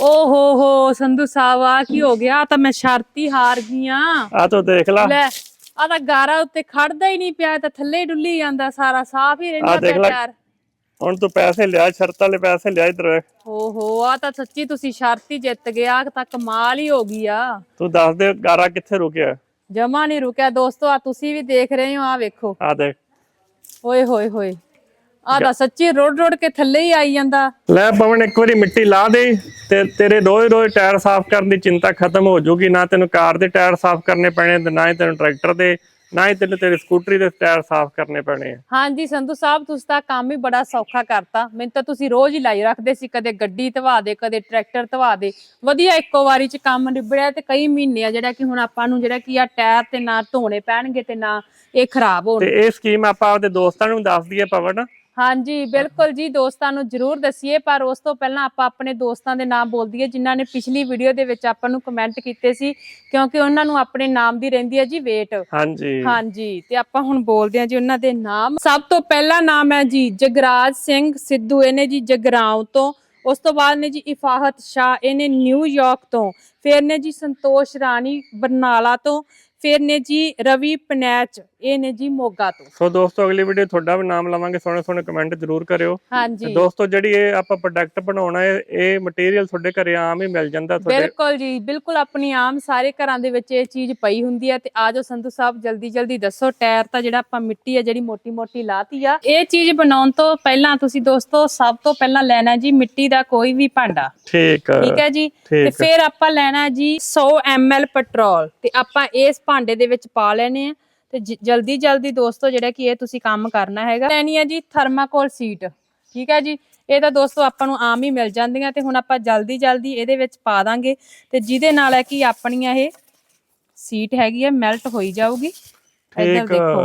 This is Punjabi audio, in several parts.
ਓਹੋ ਹੋ ਸੰਧੂ ਸਾਹਿਬ ਆ ਕੀ ਹੋ ਗਿਆ? ਤਾਂ ਮੈਂ ਸ਼ਰਤੀ ਹਾਰ ਗਈਆਂ ਆ। ਤੋ ਦੇਖ ਲਾ। ਲੈ ਆ ਤਾਂ ਗਾਰਾ ਉੱਤੇ ਖੜਦਾ ਹੀ ਨਹੀਂ ਪਿਆ ਤਾਂ ਥੱਲੇ ਹੀ ਡੁੱਲੀ ਜਾਂਦਾ ਸਾਰਾ ਸਾਫ਼ ਹੀ ਰਹਿੰਦਾ ਪਿਆ। ਟਾਇਰ ਹੁਣ ਤੂੰ ਪੈਸੇ ਲਿਆ ਸ਼ਰਤ ਵਾਲੇ ਪੈਸੇ ਲਿਆ ਇਧਰ। ਓਹੋ ਆ ਤਾਂ ਸੱਚੀ ਤੁਸੀਂ ਸ਼ਰਤੀ ਜਿੱਤ ਗਿਆ ਤਾਂ ਕਮਾਲ ਹੀ ਹੋ ਗਈ ਆ। ਤੂੰ ਦੱਸ ਦੇ ਗਾਰਾ ਕਿੱਥੇ ਰੁਕਿਆ? ਜਮਾ ਨਹੀਂ ਰੁਕਿਆ ਦੋਸਤੋ ਆ ਤੁਸੀਂ ਵੀ ਦੇਖ ਰਹੇ ਹੋ ਆ ਵੇਖੋ। ਆ ਦੇਖ। ਓਏ ਹੋਏ ਹੋਏ। ਆ। ਤਾਂ ਸੱਚੀ ਰੋੜ ਰੋੜ ਕੇ ਥੱਲੇ ਹੀ ਆਈ ਜਾਂਦਾ। ਲੈ ਪਵਨ ਇੱਕ ਵਾਰੀ ਮਿੱਟੀ ਲਾ ਦੇ ਤੇ ਤੇਰੇ ਰੋਜ਼ ਰੋਜ਼ ਟਾਇਰ ਸਾਫ਼ ਕਰਨ ਦੀ ਚਿੰਤਾ ਖਤਮ ਹੋ ਜਾਊਗੀ। ਨਾ ਤੈਨੂੰ ਕਾਰ ਦੇ ਟਾਇਰ ਸਾਫ਼ ਕਰਨੇ ਪੈਣੇ ਤੇ ਨਾ ਹੀ ਤੈਨੂੰ ਟਰੈਕਟਰ ਦੇ ਨਾ ਹੀ ਤੈਨੂੰ ਤੇਰੀ ਸਕੂਟਰੀ ਦੇ ਟਾਇਰ ਸਾਫ਼ ਕਰਨੇ ਪੈਣੇ ਆ। ਹਾਂਜੀ ਸੰਧੂ ਸਾਹਿਬ ਤੁਸੀਂ ਤਾਂ ਕੰਮ ਹੀ ਬੜਾ ਸੌਖਾ ਕਰਤਾ। ਮੈਨੂੰ ਤਾਂ ਤੁਸੀਂ ਰੋਜ਼ ਹੀ ਲਾਈ ਰੱਖਦੇ ਸੀ ਕਦੇ ਗੱਡੀ ਧਵਾ ਦੇ ਕਦੇ ਟਰੈਕਟਰ ਧਵਾ ਦੇ। ਵਧੀਆ ਇੱਕੋ ਵਾਰੀ ਚ ਕੰਮ ਨਿਬੜਿਆ ਤੇ ਕਈ ਮਹੀਨੇ ਆ ਜਿਹੜਾ ਕਿ ਹੁਣ ਆਪਾਂ ਨੂੰ ਜਿਹੜਾ ਕਿ ਆ ਟਾਇਰ ਤੇ ਨਾ ਧੋਣੇ ਪੈਣਗੇ ਤੇ ਨਾ ਇਹ ਖਰਾਬ ਹੋਣ। ਤੇ ਇਹ ਸਕੀਮ ਆਪਾਂ ਆਪਦੇ ਦੋਸਤਾਂ ਨੂੰ ਦੱਸ ਦਈਏ ਪਵਨ ਹਾਂਜੀ ਬਿਲਕੁਲ ਜੀ ਦੋਸਤਾਂ ਨੂੰ ਜਰੂਰ ਦਸੀਏ ਪਰ ਉਸ ਤੋਂ ਪਹਿਲਾਂ ਆਪਾਂ ਆਪਣੇ ਦੋਸਤਾਂ ਦੇ ਨਾਮ ਬੋਲ ਦਈਏ ਜਿਨ੍ਹਾਂ ਨੇ ਪਿਛਲੀ ਵੀਡੀਓ ਦੇ ਵਿੱਚ ਆਪਾਂ ਨੂੰ ਕਮੈਂਟ ਕੀਤੇ ਸੀ ਕਿਉਂਕਿ ਉਹਨਾਂ ਨੂੰ ਆਪਣੇ ਨਾਮ ਦੀ ਰਹਿੰਦੀ ਹੈ ਜੀ ਵੇਟ ਹਾਂਜੀ। ਹਾਂਜੀ ਤੇ ਆਪਾਂ ਹੁਣ ਬੋਲਦੇ ਹਾਂ ਜੀ ਉਹਨਾਂ ਦੇ ਨਾਮ। ਸਭ ਤੋਂ ਪਹਿਲਾ ਨਾਮ ਹੈ ਜੀ ਜਗਰਾਜ ਸਿੰਘ ਸਿੱਧੂ ਇਹਨੇ ਜੀ ਜਗਰਾਉਂ ਤੋਂ ਉਸ ਤੋਂ ਬਾਅਦ ਨੇ ਜੀ ਇਫਾਹਤ ਸ਼ਾਹ ਇਹਨੇ ਨਿਊਯਾਰਕ ਤੋਂ ਫਿਰ ਨੇ ਜੀ ਸੰਤੋਸ਼ ਰਾਣੀ ਬਰਨਾਲਾ ਤੋਂ ਫਿਰ ਨੇ ਜੀ ਰਵੀ ਪਨੈਚ ਇਹ ਨੇ ਜੀ ਮੋਗਾ ਤੋਂ। ਸੋ ਦੋਸਤੋ ਅਗਲੀ ਵੀਡੀਓ ਤੁਹਾਡਾ ਵੀ ਨਾਮ ਲਵਾਂਗੇ ਸੋਹਣੇ ਸੋਹਣੇ ਕਮੈਂਟ ਜ਼ਰੂਰ ਕਰਿਓ। ਹਾਂਜੀ। ਦੋਸਤੋ ਜਿਹੜੀ ਇਹ ਆਪਾਂ ਪ੍ਰੋਡਕਟ ਬਣਾਉਣਾ ਹੈ ਇਹ ਮਟੀਰੀਅਲ ਤੁਹਾਡੇ ਘਰੇ ਆਮ ਹੀ ਮਿਲ ਜਾਂਦਾ ਤੁਹਾਡੇ ਬਿਲਕੁਲ ਜੀ ਬਿਲਕੁਲ ਆਪਣੀ ਆਮ ਸਾਰੇ ਘਰਾਂ ਦੇ ਵਿੱਚ ਇਹ ਚੀਜ਼ ਪਈ ਹੁੰਦੀ ਹੈ ਤੇ ਆਜੋ ਸੰਧੂ ਸਾਹਿਬ ਜਲਦੀ ਜਲਦੀ ਦੱਸੋ ਟਾਇਰ ਤਾਂ ਜਿਹੜਾ ਆਪਾਂ ਮਿੱਟੀ ਹੈ ਜਿਹੜੀ ਮੋਟੀ ਮੋਟੀ ਲਾਤੀ ਆ ਇਹ ਚੀਜ਼ ਬਣਾਉਣ ਤੋਂ ਪਹਿਲਾਂ ਤੁਸੀਂ ਦੋਸਤੋ ਸਭ ਤੋਂ ਪਹਿਲਾਂ ਲੈਣਾ ਜੀ ਮਿੱਟੀ ਦਾ ਕੋਈ ਵੀ ਭਾਂਡਾ। ਠੀਕ ਠੀਕ ਹੈ ਜੀ? ਤੇ ਫਿਰ ਆਪਾਂ ਲੈਣਾ ਜੀ 100 ml ਪੈਟਰੋਲ ਤੇ ਆਪਾਂ ਇਸ ਭਾਂਡੇ ਦੇ ਵਿੱਚ ਪਾ ਲੈਣੇ ਆ ਤੇ ਜਲਦੀ ਜਲਦੀ ਦੋਸਤੋ ਜਿਹੜਾ ਕਿ ਇਹ ਤੁਸੀਂ ਕੰਮ ਕਰਨਾ ਹੈਗਾ। ਲੈਣੀ ਹੈ ਜੀ ਥਰਮਾਕੋਲ ਸੀਟ ਠੀਕ ਹੈ ਜੀ? ਇਹ ਤਾਂ ਦੋਸਤੋ ਆਪਾਂ ਨੂੰ ਆਮ ਹੀ ਮਿਲ ਜਾਂਦੀਆਂ ਤੇ ਹੁਣ ਆਪਾਂ ਜਲਦੀ ਜਲਦੀ ਇਹਦੇ ਵਿੱਚ ਪਾ ਦਾਂਗੇ ਤੇ ਜਿਹਦੇ ਨਾਲ ਹੈ ਕਿ ਆਪਣੀਆਂ ਇਹ ਸੀਟ ਹੈਗੀ ਹੈ ਮੈਲਟ ਹੋਈ ਜਾਊਗੀ। ਇੱਧਰ ਦੇਖੋ।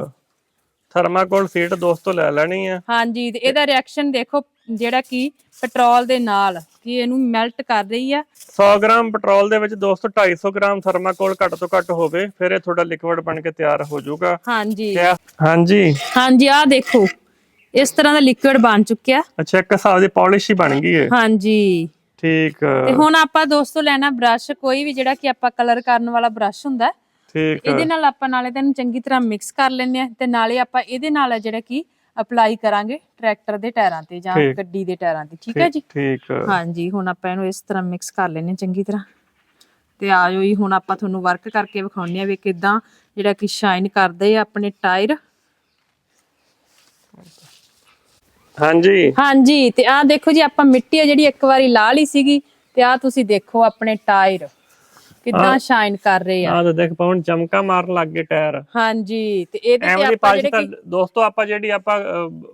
ਥਰਮਾਕੋਲ ਸੀਟ ਦੋਸਤੋ ਲੈ ਲੈਣੀ ਆ। ਹਾਂਜੀ ਤੇ ਇਹਦਾ ਰਿਐਕਸ਼ਨ ਦੇਖੋ ਜਿਹੜਾ ਕਿ ਪੈਟਰੋਲ ਦੇ ਨਾਲ ਕਿ ਇਹਨੂੰ ਮੈਲਟ ਕਰ ਰਹੀ ਆ। 100 ਗ੍ਰਾਮ ਪੈਟਰੋਲ ਦੇ ਵਿੱਚ ਦੋਸਤੋ 250 ਗ੍ਰਾਮ ਥਰਮਾਕੋਲ ਘੱਟ ਤੋਂ ਘੱਟ ਹੋਵੇ ਫਿਰ ਇਹ ਤੁਹਾਡਾ ਲਿਕਵਿਡ ਬਣ ਕੇ ਤਿਆਰ ਹੋ ਜਾਊਗਾ। ਹਾਂਜੀ। ਹਾਂਜੀ। ਹਾਂਜੀ ਆਹ ਦੇਖੋ ਇਸ ਤਰ੍ਹਾਂ ਦਾ ਲਿਕਵਿਡ ਬਣ ਚੁੱਕਿਆ। ਅੱਛਾ ਇੱਕ ਹਿਸਾਬ ਦੀ ਪਾਲਿਸ਼ ਹੀ ਬਣ ਗਈ ਹੈ ਹਾਂਜੀ। ਠੀਕ। ਤੇ ਹੁਣ ਆਪਾਂ ਦੋਸਤੋ ਲੈਣਾ ਬ੍ਰਸ਼ ਕੋਈ ਵੀ ਜਿਹੜਾ ਕਿ ਆਪਾਂ ਕਲਰ ਕਰਨ ਵਾਲਾ ਬ੍ਰਸ਼ ਹੁੰਦਾ। ਠੀਕ ਇਹਦੇ ਨਾਲ ਆਪਾਂ ਨਾਲੇ ਤੈਨੂੰ ਚੰਗੀ ਤਰ੍ਹਾਂ ਮਿਕਸ ਕਰ ਲੈਂਦੇ ਆ ਤੇ ਨਾਲੇ ਆਪਾਂ ਇਹਦੇ ਨਾਲ ਜਿਹੜਾ ਕਿ ਅਪਲਾਈ ਕਰਾਂਗੇ ਟਰੈਕਟਰ ਦੇ ਟਾਇਰਾਂ ਤੇ ਜਾਂ। ਗੱਡੀ ਦੇ ਟਾਇਰਾਂ ਤੇ ਠੀਕ ਹੈ ਜੀ? ਠੀਕ ਹਾਂਜੀ ਹੁਣ ਆਪਾਂ ਇਹਨੂੰ ਇਸ ਤਰ੍ਹਾਂ ਮਿਕਸ ਕਰ ਲੈਨੇ ਚੰਗੀ ਤਰ੍ਹਾਂ। ਤੇ ਆਜੋ ਜੀ ਹੁਣ ਆਪਾਂ ਤੁਹਾਨੂੰ ਵਰਕ ਕਰਕੇ ਵਿਖਾਉਂਦੇ ਆ ਵੀ ਕਿਦਾਂ ਜਿਹੜਾ ਕਿ ਸ਼ਾਈਨ ਕਰਦੇ ਆ ਆਪਣੇ ਟਾਇਰ। ਹਾਂਜੀ। ਹਾਂਜੀ ਤੇ ਆਹ ਦੇਖੋ ਜੀ ਆਪਾਂ ਮਿੱਟੀ ਆ ਜਿਹੜੀ ਇੱਕ ਵਾਰੀ ਲਾ ਲਈ ਸੀਗੀ ਤੇ ਆਹ ਤੁਸੀਂ ਦੇਖੋ ਆਪਣੇ ਟਾਇਰ। ਕਿਦਾਂ ਸ਼ਾਈਨ ਕਰ ਰਹੇ ਆ। ਆਹ ਤਾਂ ਦੇਖ ਪਵਨ ਚਮਕਾ ਮਾਰਨ ਲੱਗ ਗਏ ਟਾਇਰ। ਹਾਂਜੀ ਤੇ ਇਹਦੇ ਤੇ ਦੀ ਆਪਾਂ ਪਾਲਿਸ਼ ਜਿਹੜੇ ਤਾਂ ਕਿ ਦੋਸਤੋ ਆਪਾਂ ਜਿਹੜੀ ਆਪਾਂ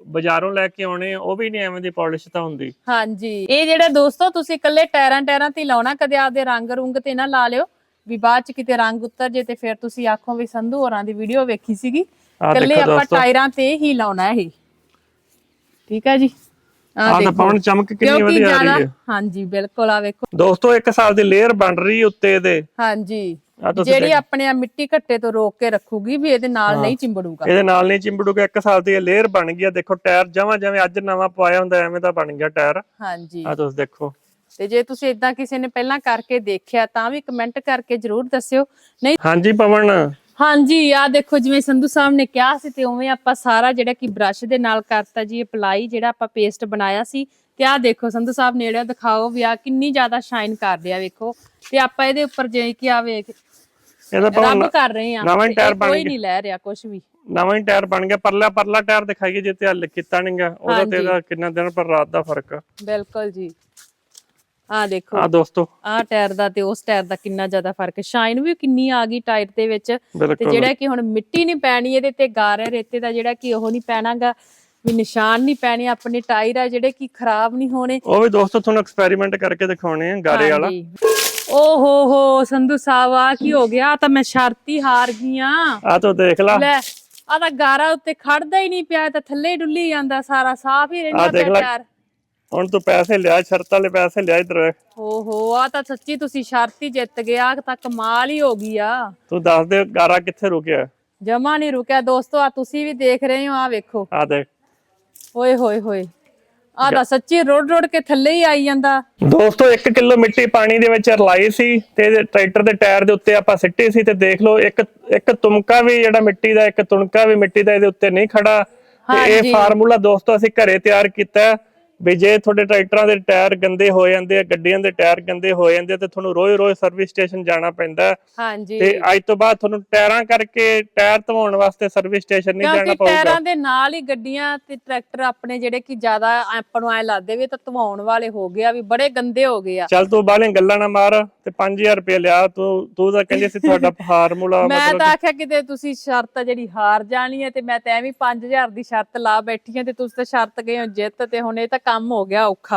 ਬਾਜ਼ਾਰੋਂ ਲੈ ਕੇ ਆਉਣੇ ਆ ਉਹ ਵੀ ਨਹੀਂ ਐਵੇਂ ਦੀ ਪਾਲਿਸ਼ ਤਾਂ ਹੁੰਦੀ। ਹਾਂਜੀ। ਇਹ ਜਿਹੜਾ ਦੋਸਤੋ ਤੁਸੀਂ ਇਕੱਲੇ ਟਾਇਰਾਂ ਟਾਇਰਾਂ ਤੇ ਹੀ ਲਾਉਣਾ ਕਦੇ ਆਪਦੇ ਰੰਗ ਰੁੰਗ ਤੇ ਨਾ ਲਾ ਲਿਓ। ਵੀ ਬਾਅਦ ਚ ਕਿਤੇ ਰੰਗ ਉਤਰ ਜੇ ਤੇ ਫਿਰ ਤੁਸੀਂ ਆਖੋ ਵੀ ਸੰਧੂ ਹੋਰਾਂ ਦੀ ਵੀਡੀਓ ਵੇਖੀ ਸੀਗੀ। ਆਹ ਇਕੱਲੇ ਦੇਖੋ ਆਪਾਂ ਦੋਸਤੋ। ਟਾਇਰਾਂ ਤੇ ਹੀ ਲਾਉਣਾ ਇਹ। ਠੀਕ ਹੈ ਜੀ? ਆਹ ਆਹ ਤਾਂ ਪਵਨ ਚਮਕ ਕਿੰਨੀ ਕਿਉਂਕਿ ਵਧੀਆ ਆ ਜ਼ਿਆਦਾ ਰਹੀ ਹੈ। ਹਾਂਜੀ ਬਿਲਕੁਲ ਆ ਵੇਖੋ। ਦੋਸਤੋ ਇੱਕ ਹਿਸਾਬ ਦੀ ਲੇਅਰ ਬਣ ਰਹੀ ਉੱਤੇ ਇਹਦੇ। ਹਾਂਜੀ। ਆਹ ਤੁਸੀਂ ਜਿਹੜੀ ਆਪਣੇ ਆ ਮਿੱਟੀ ਘੱਟੇ ਤੋਂ ਰੋਕ ਕੇ ਰੱਖੂਗੀ ਵੀ ਇਹਦੇ ਨਾਲ ਨਹੀਂ ਚਿੰਬੜੂਗਾ। ਇਹਦੇ ਨਾਲ ਨਹੀਂ ਚਿੰਬੜੂਗਾ ਇੱਕ ਹਿਸਾਬ ਦੀ ਲੇਅਰ ਬਣ ਗਈ ਆ ਦੇਖੋ ਟਾਇਰ ਜਮਾਂ ਜਿਵੇਂ ਅੱਜ ਨਵਾਂ ਪਵਾਇਆ ਹੁੰਦਾ ਐਵੇਂ ਦਾ ਬਣ ਗਿਆ ਟਾਇਰ। ਹਾਂਜੀ। ਆ ਤੁਸੀਂ ਦੇਖੋ। ਤੇ ਜੇ ਤੁਸੀਂ ਇਦਾਂ ਕਿਸੇ ਨੇ ਪਹਿਲਾਂ ਕਰਕੇ ਦੇਖਿਆ ਤਾਂ ਵੀ ਕਮੈਂਟ ਕਰਕੇ ਜਰੂਰ ਦੱਸਿਓ। ਨਹੀਂ ਹਾਂਜੀ ਪਵਨ। ਹਾਂਜੀ ਆ ਦੇਖੋ ਜਿਵੇਂ ਸੰਧੂ ਸਾਹਿਬ ਨੇ ਕਿਹਾ ਸੀ ਤੇ ਉਵੇਂ ਆਪਾਂ ਸਾਰਾ ਜਿਹੜਾ ਕਿ ਬ੍ਰਸ਼ ਦੇ ਨਾਲ ਕਰਤਾ ਜੀ ਅਪਲਾਈ ਜਿਹੜਾ ਆਪਾਂ ਪੇਸਟ ਬਣਾਇਆ ਸੀ। ਤੇ ਆ ਦੇਖੋ ਸੰਧੂ ਸਾਹਿਬ ਨੇੜੇ ਦਿਖਾਓ ਵੀ ਆ ਕਿੰਨੀ ਜ਼ਿਆਦਾ ਸ਼ਾਈਨ ਕਰ ਰਿਹਾ ਵੇਖੋ। ਤੇ ਆਪਾਂ ਇਹਦੇ ਉੱਪਰ ਜੇ ਕਿ ਆ ਵੇਖ ਇਹਦਾ ਰੱਬ ਕਰ ਰਹੇ ਆ ਨਵਾਂ ਟਾਇਰ ਬਣ ਕੋਈ ਗਿਆ। ਨਹੀਂ ਲੈ ਰਿਹਾ ਕੁਝ ਵੀ। ਨਵਾਂ ਹੀ ਟਾਇਰ ਬਣ ਗਿਆ। ਪਰਲਾ ਪਰਲਾ ਟਾਇਰ ਦਿਖਾਈਏ ਜੇ ਤੇ ਹੱਲ ਕੀਤਾ ਨਹੀਂਗਾ ਉਹਦਾ ਤੇ। ਇਹਦਾ ਕਿੰਨਾ ਦਿਨ ਪਰ ਰਾਤ ਦਾ ਫ਼ਰਕ ਆ। ਬਿਲਕੁਲ ਜੀ। ਆ ਦੇਖੋ ਆਹ ਦੋਸਤੋ। ਆਹ ਟਾਇਰ ਦਾ ਤੇ ਉਸ ਟਾਇਰ ਦਾ ਕਿੰਨਾ ਜ਼ਿਆਦਾ ਫ਼ਰਕ ਹੈ। ਸ਼ਾਈਨ ਵੀ ਕਿੰਨੀ ਆ ਗਈ ਟਾਇਰ ਦੇ ਵਿੱਚ। ਤੇ ਜਿਹੜਾ ਕਿ ਹੁਣ ਮਿੱਟੀ ਨਹੀਂ ਪੈਣੀ ਇਹਦੇ ਤੇ ਗਾਰੇ ਰੇਤੇ ਦਾ ਜਿਹੜਾ ਕਿ ਉਹ ਨਹੀਂ ਪੈਣਾਗਾ ਵੀ ਨਿਸ਼ਾਨ ਨਹੀਂ ਪੈਣੇ ਆਪਣੇ ਟਾਇਰ ਆ ਜਿਹੜੇ ਕਿ ਖਰਾਬ ਨਹੀਂ ਹੋਣੇ। ਉਹ ਵੀ ਦੋਸਤੋ ਤੁਹਾਨੂੰ ਐਕਸਪੈਰੀਮੈਂਟ ਕਰਕੇ ਦਿਖਾਉਣੇ ਆ ਗਾਰੇ ਵਾਲਾ। ਓ ਹੋ ਹੋ ਸੰਧੂ ਸਾਹਿਬ ਆ ਕੀ ਹੋ ਗਿਆ? ਤਾਂ ਮੈਂ ਸ਼ਰਤੀ ਹਾਰ ਗਈਆਂ ਆ। ਤੋ ਦੇਖ ਲਾ। ਲੈ ਆ ਤਾਂ ਗਾਰਾ ਉੱਤੇ ਖੜਦਾ ਹੀ ਨਹੀਂ ਪਿਆ ਤਾਂ ਥੱਲੇ ਹੀ ਡੁੱਲੀ ਜਾਂਦਾ ਸਾਰਾ ਸਾਫ਼ ਹੀ ਰਹਿੰਦਾ ਪਿਆ ਲੈ। ਹੁਣ ਤੂੰ ਪੈਸੇ ਲਿਆ ਸ਼ਰਤ ਵਾਲੇ ਪੈਸੇ ਲਿਆ ਇਧਰ। ਓ ਹੋ ਆ ਤਾਂ ਸੱਚੀ ਤੁਸੀਂ ਸ਼ਰਤੀ ਜਿੱਤ ਗਿਆ ਤਾਂ ਕਮਾਲ ਹੀ ਹੋ ਗਈ ਆ। ਤੂੰ ਦੱਸ ਦੇ ਗਾਰਾ ਕਿੱਥੇ ਰੁਕਿਆ? ਜਮਾ ਨਹੀਂ ਰੁਕਿਆ ਦੋਸਤੋ ਆ ਤੁਸੀਂ ਵੀ ਦੇਖ ਰਹੇ ਹੋ ਆ ਵੇਖੋ। ਆ ਦੇਖ। ਓਏ ਹੋਏ ਹੋਏ ਆ ਤਾਂ ਸੱਚੀ ਰੋੜ ਰੋੜ ਕੇ ਥੱਲੇ ਹੀ ਆਈ ਜਾਂਦਾ। ਦੋਸਤੋ 1 ਕਿਲੋ ਮਿੱਟੀ ਪਾਣੀ ਦੇ ਵਿੱਚ ਰਲਾਈ ਸੀ ਤੇ ਟਰੈਕਟਰ ਦੇ ਟਾਇਰ ਦੇ ਉੱਤੇ ਆਪਾਂ ਸਿੱਟੀ ਸੀ ਤੇ ਦੇਖ ਲਓ ਇੱਕ ਇੱਕ ਤੁਮਕਾ ਵੀ ਜਿਹੜਾ ਮਿੱਟੀ ਦਾ ਇੱਕ ਤੁਣਕਾ ਵੀ ਮਿੱਟੀ ਦਾ ਇਹਦੇ ਉੱਤੇ ਨਹੀਂ ਖੜਾ। ਤੇ ਇਹ। ਫਾਰਮੂਲਾ ਦੋਸਤੋ ਅਸੀਂ ਘਰੇ ਤਿਆਰ ਕੀਤਾ। ਹੈ ਵੀ ਜੇ ਤੁਹਾਡੇ ਟਰੈਕਟਰਾਂ ਦੇ ਟਾਇਰ ਗੰਦੇ ਹੋ ਜਾਂਦੇ ਆ ਗੱਡੀਆਂ ਦੇ ਟਾਇਰ ਗੰਦੇ ਹੋ ਜਾਂਦੇ ਆ ਤੇ ਤੁਹਾਨੂੰ ਰੋਜ਼-ਰੋਜ਼ ਸਰਵਿਸ ਸਟੇਸ਼ਨ ਜਾਣਾ ਪੈਂਦਾ। ਹਾਂਜੀ। ਤੇ ਅੱਜ ਤੋਂ ਬਾਅਦ ਤੁਹਾਨੂੰ ਟਾਇਰਾਂ ਕਰਕੇ ਟਾਇਰ ਧਵਾਉਣ ਵਾਸਤੇ ਸਰਵਿਸ ਸਟੇਸ਼ਨ ਨਹੀਂ ਜਾਣਾ ਕਿਉਂਕਿ ਪਊਗਾ। ਟਾਇਰਾਂ ਦੇ ਨਾਲ ਹੀ ਗੱਡੀਆਂ ਤੇ ਟਰੈਕਟਰ ਆਪਣੇ ਜਿਹੜੇ ਕਿ ਜ਼ਿਆਦਾ ਆਪਾਂ ਨੂੰ ਐ ਲੱਗਦੇ ਵੀ ਤਾਂ ਧਵਾਉਣ ਵਾਲੇ ਹੋ ਗਏ ਆ ਵੀ ਬੜੇ ਗੰਦੇ ਹੋ ਗਏ ਆ। ਚੱਲ ਤੂੰ ਬਾਹਲੇ ਗੱਲਾਂ ਨਾ ਮਾਰ ਤੇ 5000 ਰੁਪਏ ਲਿਆ ਤੂੰ ਤੂੰ ਤਾਂ ਕਹਿੰਦੀ ਸੀ ਤੁਹਾਡਾ ਫਾਰਮੂਲਾ ਮੈਂ ਤਾਂ ਆਖਿਆ ਕਿਤੇ ਤੁਸੀਂ ਸ਼ਰਤ ਜਿਹੜੀ ਹਾਰ ਜਾਣੀ ਹੈ ਤੇ ਮੈਂ ਤਾਂ ਐਵੇਂ 5000 ਦੀ ਸ਼ਰਤ ਲਾ ਬੈਠੀ ਹਾਂ ਤੇ ਤੁਸੀਂ ਤਾਂ ਸ਼ਰਤ ਗਏ ਹੋ ਜਿੱਤ ਤੇ ਹੁਣ ਇਹ ਤਾਂ ਕੰਮ ਹੋ ਗਿਆ ਔਖਾ।